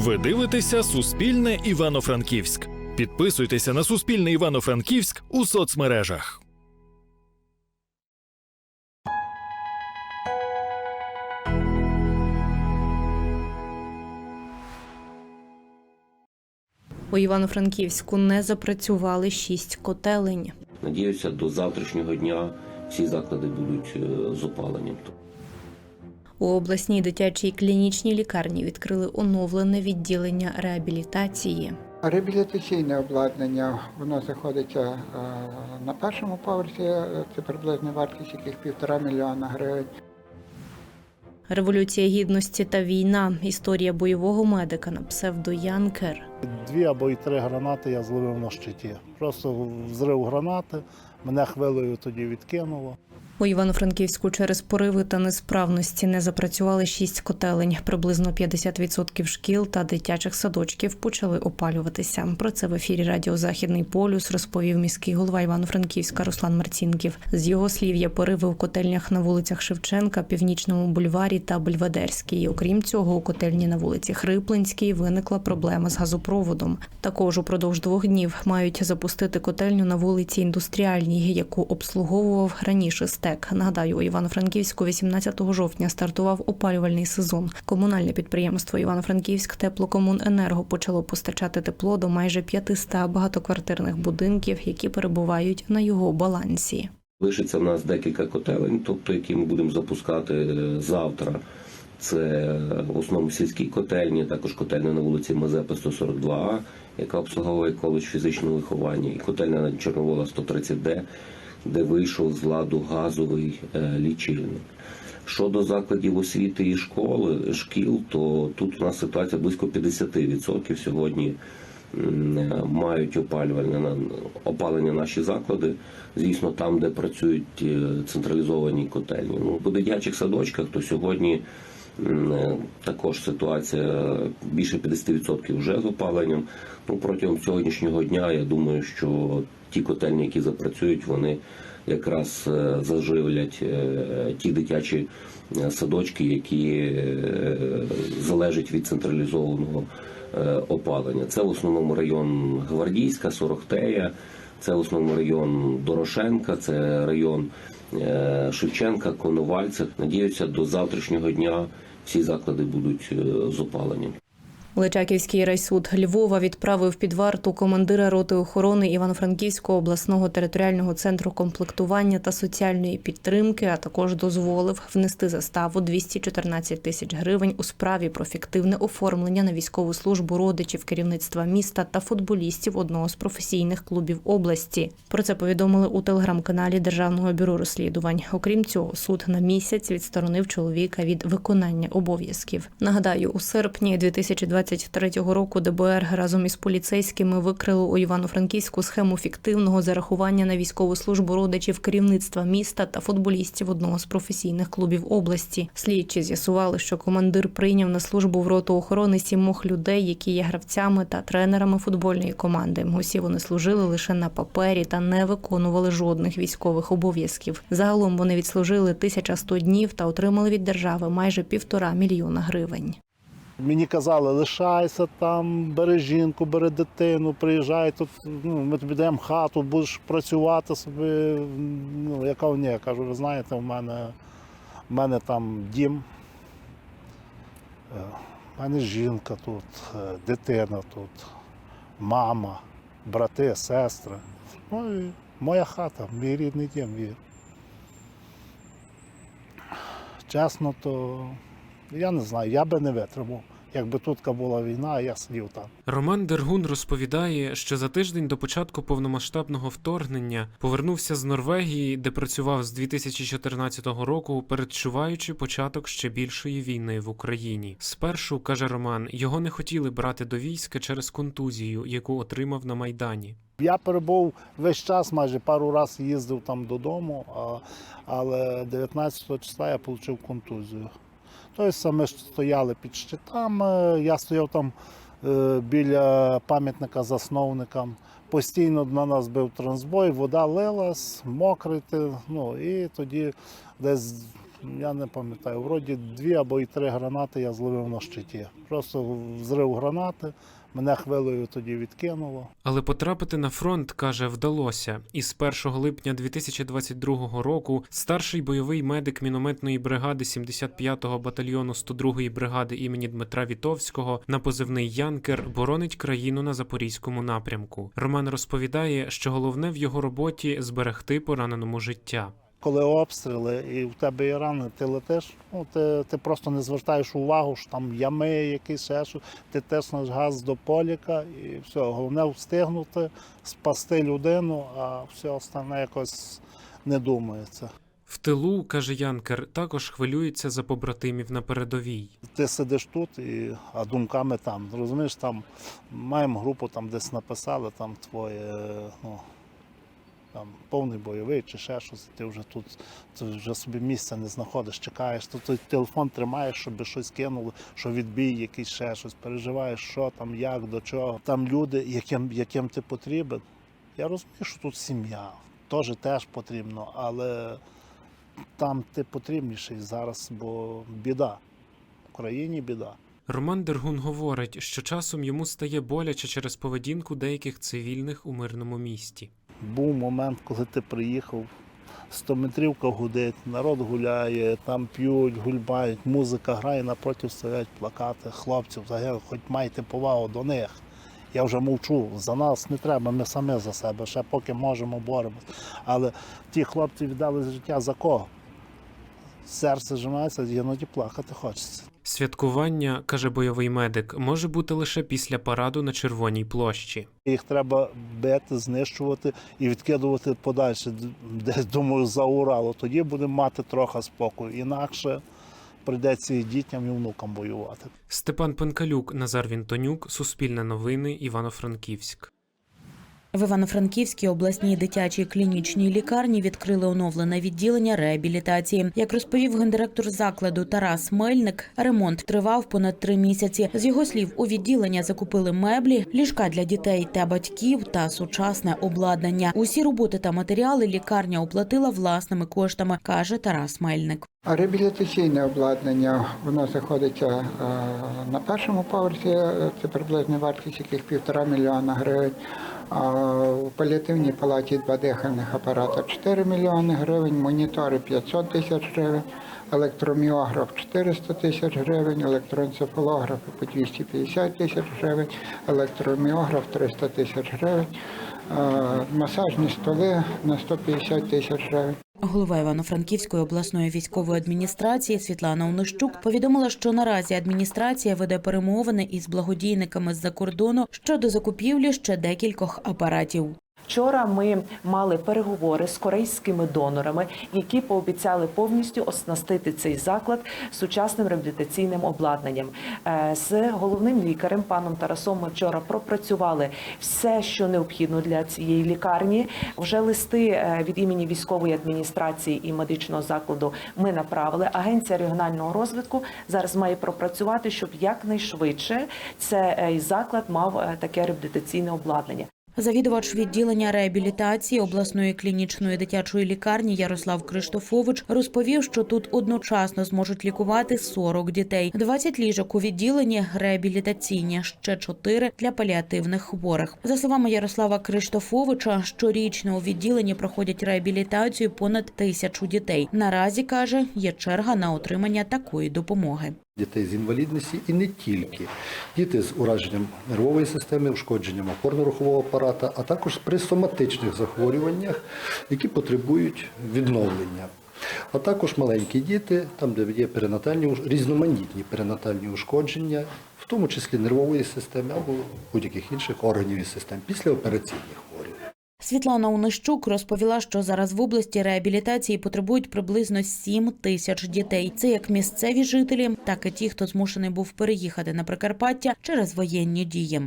Ви дивитеся Суспільне Івано-Франківськ. Підписуйтеся на Суспільне Івано-Франківськ у соцмережах. У Івано-Франківську не запрацювали шість котелень. Надіюся, до завтрашнього дня всі заклади будуть е, з опаленням. У обласній дитячій клінічній лікарні відкрили оновлене відділення реабілітації. Реабілітаційне обладнання воно знаходиться е, на першому поверсі. е, Це приблизна вартість яких півтора мільйона гривень. Революція гідності та війна. Історія бойового медика на псевдо Янкер. Дві або й три гранати я зловив на щиті. Просто взрив гранати, мене хвилею тоді відкинуло. У Івано-Франківську через пориви та несправності не запрацювали шість котелень. Приблизно 50% шкіл та дитячих садочків почали опалюватися. Про це в ефірі Радіо Західний полюс розповів міський голова Івано-Франківська Руслан Марцінків. З його слів є пориви у котельнях на вулицях Шевченка, Північному бульварі та Бульвадерській. Окрім цього, у котельні на вулиці Хриплинській виникла проблема з газопроводом. Також упродовж двох днів мають запустити котельню на вулиці Індустріальній, яку обслуговував раніше СТЕК. Нагадаю, у Івано-Франківську 18 жовтня стартував опалювальний сезон. Комунальне підприємство Івано-Франківськ Теплокомуненерго почало постачати тепло до майже 500 багатоквартирних будинків, які перебувають на його балансі. Лишиться в нас декілька котелень, тобто які ми будемо запускати е, завтра. Це е, в основному сільські котельні, також котельня на вулиці Мазепи 142А, яка обслуговує коледж фізичного виховання, і котельня на Чорновола 130Д, де вийшов з ладу газовий е, лічильник. Щодо закладів освіти і школи, шкіл, то тут у нас ситуація близько 50% сьогодні е, мають опалювальне опалення наші заклади. Звісно, там, де працюють е, централізовані котельні. Ну, по дитячих садочках, то сьогодні також ситуація більше 50% вже з опаленням. Ну, протягом сьогоднішнього дня я думаю, що ті котельні, які запрацюють, вони якраз е, заживлять е, ті дитячі е, садочки, які залежать від централізованого опалення. Це в основному район Гвардійська, Сорохтея, це в основному район Дорошенка, це район Шевченка, Коновальця. Надіюся, до завтрашнього дня всі заклади будуть з опаленням. Личаківський райсуд Львова відправив під варту командира роти охорони Івано-Франківського обласного територіального центру комплектування та соціальної підтримки, а також дозволив внести заставу 214 тисяч гривень у справі про фіктивне оформлення на військову службу родичів керівництва міста та футболістів одного з професійних клубів області. Про це повідомили у телеграм-каналі Державного бюро розслідувань. Окрім цього, суд на місяць відсторонив чоловіка від виконання обов'язків. Нагадаю, у серпні 2023 року ДБР разом із поліцейськими викрили у Івано-Франківську схему фіктивного зарахування на військову службу родичів керівництва міста та футболістів одного з професійних клубів області. Слідчі з'ясували, що командир прийняв на службу в роту охорони сімох людей, які є гравцями та тренерами футбольної команди. Усі вони служили лише на папері та не виконували жодних військових обов'язків. Загалом вони відслужили 1100 днів та отримали від держави майже півтора мільйона гривень. Мені казали, лишайся там, бери жінку, бери дитину, приїжджай тут, ну, ми тобі даємо хату, будеш працювати собі. Ну, я кажу, ні, я кажу, ви знаєте, в мене, в мене там дім, е, в мене жінка тут, е, дитина тут, мама, брати, сестри. Ну і моя хата, мій рідний дім. І, чесно, то я не знаю, я би не витримав. Якби тут була війна, я сидів там. Роман Дергун розповідає, що за тиждень до початку повномасштабного вторгнення повернувся з Норвегії, де працював з 2014 року, передчуваючи початок ще більшої війни в Україні. Спершу каже Роман, його не хотіли брати до війська через контузію, яку отримав на майдані. Я перебув весь час, майже пару разів їздив там додому, але 19 числа я отримав контузію. Тобто ми стояли під щитами, я стояв там е, біля пам'ятника засновникам. Постійно на нас бив трансбой, вода лилась, мокрити. ну і тоді десь Я не пам'ятаю, вроді дві або і три гранати я зловив на щиті. Просто взрив гранати, мене хвилею тоді відкинуло. Але потрапити на фронт, каже, вдалося. І з 1 липня 2022 року старший бойовий медик мінометної бригади 75-го батальйону 102-ї бригади імені Дмитра Вітовського на позивний Янкер боронить країну на запорізькому напрямку. Роман розповідає, що головне в його роботі зберегти пораненому життя. Коли обстріли і в тебе є рани, ти летиш, ну ти, ти просто не звертаєш увагу, що там ями, якісь ще щось. Ти тиснеш газ до поліка і все. Головне встигнути, спасти людину, а все остальне якось не думається. В тилу, каже Янкер, також хвилюється за побратимів на передовій. Ти сидиш тут, і, а думками там. Розумієш, там маємо групу, там десь написали, там твоє, ну, там повний бойовий чи ще щось, ти вже тут ти вже собі місця не знаходиш, чекаєш, то той телефон тримаєш, щоб щось кинули, що відбій, якийсь ще щось, переживаєш, що там, як, до чого. Там люди, яким, яким ти потрібен. Я розумію, що тут сім'я, теж теж потрібно, але там ти потрібніший зараз, бо біда. В країні біда. Роман Дергун говорить, що часом йому стає боляче через поведінку деяких цивільних у мирному місті. Був момент, коли ти приїхав, 100-метрівка гудить, народ гуляє, там п'ють, гульбають, музика грає, напроти стоять плакати хлопців, загинули, хоч майте повагу до них. Я вже мовчу, за нас не треба, ми самі за себе, ще поки можемо боремось. Але ті хлопці віддали життя за кого? Серце зжимається, іноді плакати хочеться. Святкування, каже бойовий медик, може бути лише після параду на Червоній площі. Їх треба бити, знищувати і відкидувати подальше, десь думаю, за Уралу. Тоді будемо мати трохи спокою. Інакше прийдеться і дітям, і внукам воювати. Степан Пенкалюк, Назар Вінтонюк, Суспільне новини, Івано-Франківськ. В Івано-Франківській обласній дитячій клінічній лікарні відкрили оновлене відділення реабілітації. Як розповів гендиректор закладу Тарас Мельник, ремонт тривав понад три місяці. З його слів, у відділення закупили меблі, ліжка для дітей та батьків та сучасне обладнання. Усі роботи та матеріали лікарня оплатила власними коштами, каже Тарас Мельник. Реабілітаційне обладнання воно знаходиться е, на першому поверсі, е, це приблизна вартість яких півтора мільйона гривень. А в паліативній палаті два дихальних апарата 4 мільйони гривень, монітори 500 тисяч гривень, електроміограф 400 тисяч гривень, електроенцефалографи по 250 тисяч гривень, електроміограф 300 тисяч гривень, е, масажні столи на 150 тисяч гривень. Голова Івано-Франківської обласної військової адміністрації Світлана Онищук повідомила, що наразі адміністрація веде перемовини із благодійниками з-за кордону щодо закупівлі ще декількох апаратів. Вчора ми мали переговори з корейськими донорами, які пообіцяли повністю оснастити цей заклад сучасним реабілітаційним обладнанням. Е, З головним лікарем паном Тарасом ми вчора пропрацювали все, що необхідно для цієї лікарні. Вже листи е, від імені військової адміністрації і медичного закладу ми направили. Агенція регіонального розвитку зараз має пропрацювати, щоб якнайшвидше цей заклад мав е, таке реабілітаційне обладнання. Завідувач відділення реабілітації обласної клінічної дитячої лікарні Ярослав Криштофович розповів, що тут одночасно зможуть лікувати 40 дітей, 20 ліжок у відділенні реабілітаційні, ще 4 для паліативних хворих. За словами Ярослава Криштофовича, щорічно у відділенні проходять реабілітацію понад тисячу дітей. Наразі каже, є черга на отримання такої допомоги. Дітей з інвалідності і не тільки. Діти з ураженням нервової системи, ушкодженням опорно-рухового апарата, а також при соматичних захворюваннях, які потребують відновлення. А також маленькі діти, там, де є перинатальні різноманітні перинатальні ушкодження, в тому числі нервової системи або будь-яких інших органів і систем післяопераційні хворі. Світлана Унищук розповіла, що зараз в області реабілітації потребують приблизно 7 тисяч дітей. Це як місцеві жителі, так і ті, хто змушений був переїхати на Прикарпаття через воєнні дії.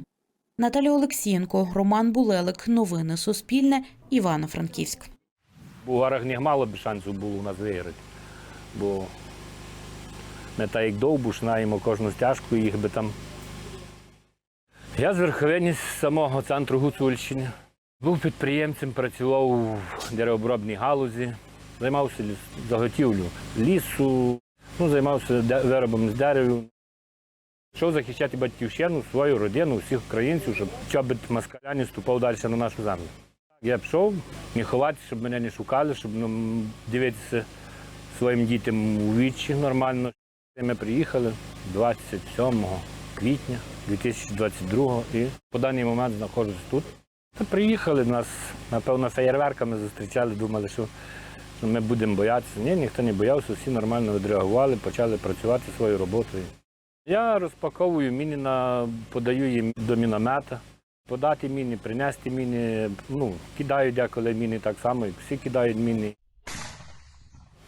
Наталя Олексієнко, Роман Булелик. Новини Суспільне. Івано-Франківськ. Бугарах не мало б шансу було у нас виграти. Бо ми так як довбуш знаємо кожну стяжку, їх би там. Я з верховині з самого центру Гуцульщини. Був підприємцем, працював у деревообробній галузі. Займався заготівлю лісу, ну, займався виробом з дерева. Пішов захищати батьківщину, свою родину, всіх українців, щоб чобит москаля не ступав далі на нашу землю. Я пішов, не ховатися, щоб мене не шукали, щоб ну, дивитися своїм дітям у вічі нормально. Ми приїхали 27 квітня 2022 і по даний момент знаходжусь тут. Приїхали нас, напевно, феєрверками зустрічали, думали, що, ми будемо боятися. Ні, ніхто не боявся, всі нормально відреагували, почали працювати своєю роботою. Я розпаковую міни, на, подаю їм до міномета. Подати міни, принести міни. Ну, кидаю деколи міни так само, всі кидають міни.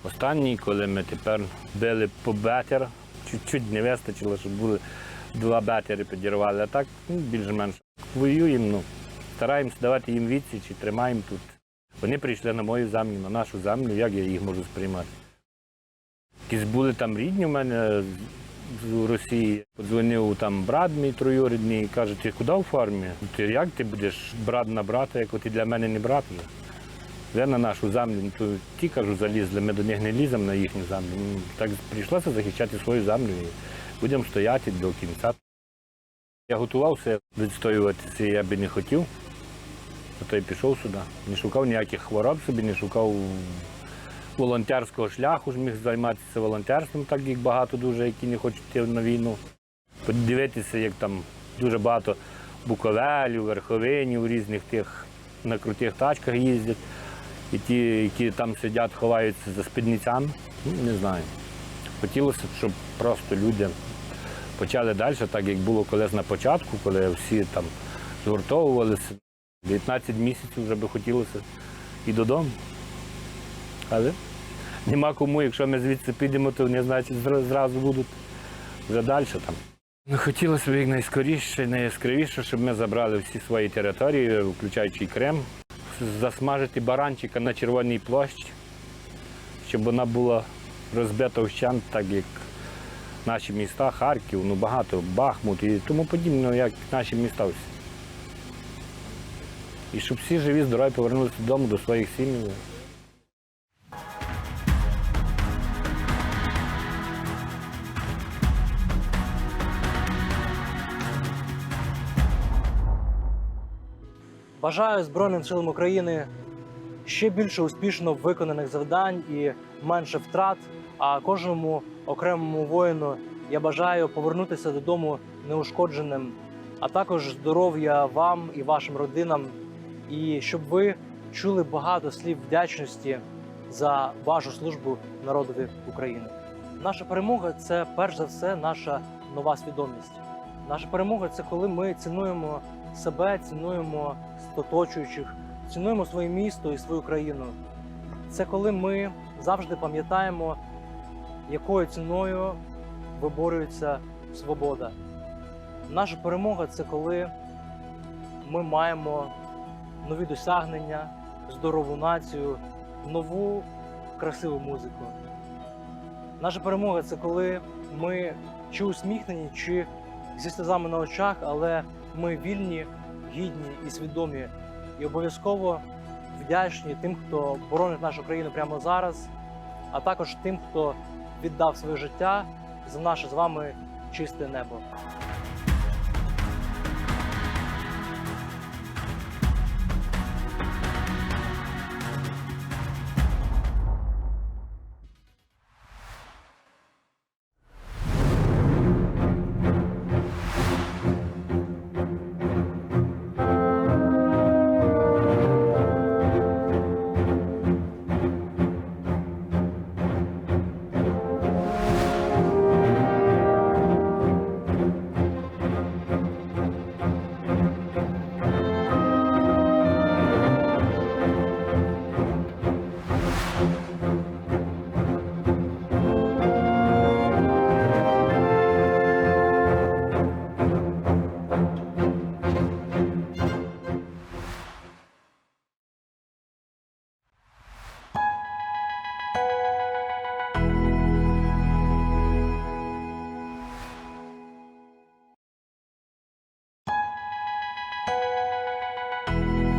Останній, коли ми тепер били по бетер, чуть-чуть не вистачило, щоб були два бетери підірвали, а так ну, більш-менш воюємо. Ну, стараємося давати їм відсіч і тримаємо тут. Вони прийшли на мою землю, на нашу землю, як я їх можу сприймати. Якісь були там рідні в мене з- Росії. Подзвонив там брат мій троюрідний і каже, ти куди в фармі? Ти як ти будеш брат на брата, як ти для мене не брат? вже?» Ви на нашу землю, ну, то ті кажу, залізли, ми до них не ліземо на їхню землю. Ну, Так прийшлося захищати свою землю і будемо стояти до кінця. Я готувався відстоювати це, я би не хотів. Зато й пішов сюди. Не шукав ніяких хвороб собі, не шукав волонтерського шляху, ж міг займатися волонтерством, так як багато дуже, які не хочуть йти на війну. Подивитися, як там дуже багато буковелів, верховинів, різних тих на крутих тачках їздять. І ті, які там сидять, ховаються за спідницями, ну, не знаю. Хотілося б, щоб просто люди почали далі, так як було колись на початку, коли всі там згуртовувалися. 19 місяців вже би хотілося і додому. Але нема кому, якщо ми звідси підемо, то вони, значить, зра- зразу будуть вже далі там. Ну, хотілося б як найскоріше, найяскравіше, щоб ми забрали всі свої території, включаючи і Крим, засмажити баранчика на Червоній площі, щоб вона була розбита вщент, так як наші міста, Харків, ну багато, Бахмут і тому подібне, як наші міста всі. І щоб всі живі, здорові повернулися додому до своїх сім'їв. Бажаю Збройним силам України ще більше успішно виконаних завдань і менше втрат. А кожному окремому воїну я бажаю повернутися додому неушкодженим, а також здоров'я вам і вашим родинам, і щоб ви чули багато слів вдячності за вашу службу народові України. Наша перемога це перш за все наша нова свідомість. Наша перемога це коли ми цінуємо себе, цінуємо оточуючих, цінуємо своє місто і свою країну. Це коли ми завжди пам'ятаємо, якою ціною виборюється свобода. Наша перемога це коли ми маємо нові досягнення, здорову націю, нову красиву музику. Наша перемога це коли ми чи усміхнені, чи зі сльозами на очах, але ми вільні, гідні і свідомі, і обов'язково вдячні тим, хто боронить нашу країну прямо зараз, а також тим, хто віддав своє життя за наше з вами чисте небо.